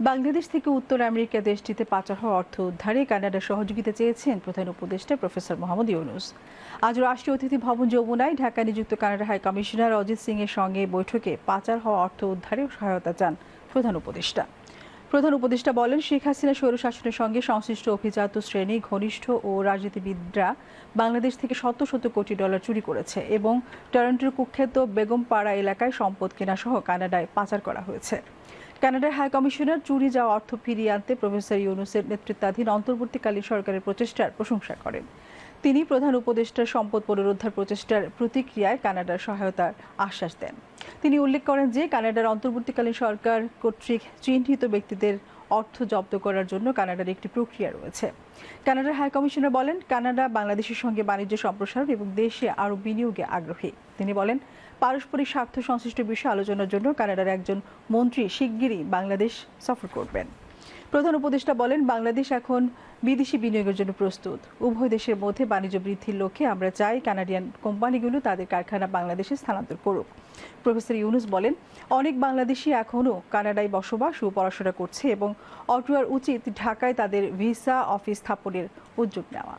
বাংলাদেশ থেকে উত্তর আমেরিকা দেশটিতে পাচার হওয়া অর্থ উদ্ধারে কানাডার সহযোগিতা চেয়েছেন প্রধান উপদেষ্টা প্রফেসর মোহাম্মদ ইউনুস। আজ রাষ্ট্রীয় অতিথি ভবন যমুনায় ঢাকা নিযুক্ত Canada high commissioner Ajit Singh এর সঙ্গে বৈঠকে পাচার হওয়া অর্থ উদ্ধারে সহায়তা চান প্রধান উপদেষ্টা। প্রধান উপদেষ্টা বলেন, শেখ হাসিনা স্বৈরশাসনের সঙ্গে সংশ্লিষ্ট অভিজাত শ্রেণি, ঘনিষ্ঠ ও রাজনীতিবিদরা বাংলাদেশ থেকে শত শত কোটি ডলার চুরি করেছে এবং টরন্টোর কুখ্যাত বেগমপাড়া এলাকায় সম্পদ কেনা সহ কানাডায় পাচার করা হয়েছে। কানাডার হাই কমিশনার চুরি যাওয়া অর্থ ফিরিয়ে আনতে প্রফেসর ইউনুসের নেতৃত্বাধীন অন্তর্বর্তীকালীন সরকারের প্রচেষ্টার প্রশংসা করেন। তিনি প্রধান উপদেষ্টার সম্পদ পুনরুদ্ধার প্রচেষ্টার প্রতিক্রিয়ায় কানাডার সহায়তার আশ্বাস দেন। তিনি উল্লেখ করেন যে, কানাডার অন্তর্বর্তীকালীন সরকার কর্তৃক চিহ্নিত ব্যক্তিদের অর্থ জব্দ করার জন্য কানাডার একটি প্রক্রিয়া রয়েছে। কানাডার হাই কমিশনার বলেন, কানাডা বাংলাদেশের সঙ্গে বাণিজ্য সম্প্রসারণ এবং দেশে আরও বিনিয়োগে আগ্রহী। তিনি বলেন, পারস্পরিক স্বার্থ সংশ্লিষ্ট বিষয়ে আলোচনার জন্য কানাডার একজন মন্ত্রী শিগগিরই বাংলাদেশ সফর করবেন। প্রধান উপদেষ্টা বলেন, বাংলাদেশ এখন বিদেশি বিনিয়োগের জন্য প্রস্তুত। উভয় দেশের মধ্যে বাণিজ্য বৃদ্ধির লক্ষ্যে আমরা চাই কানাডিয়ান কোম্পানিগুলো তাদের কারখানা বাংলাদেশে স্থানান্তর করুক। প্রফেসর ইউনুস বলেন, অনেক বাংলাদেশি এখনও কানাডায় বসবাস ও পড়াশোনা করছে এবং অটোয়ার উচিত ঢাকায় তাদের ভিসা অফিস স্থাপনের উদ্যোগ নেওয়া।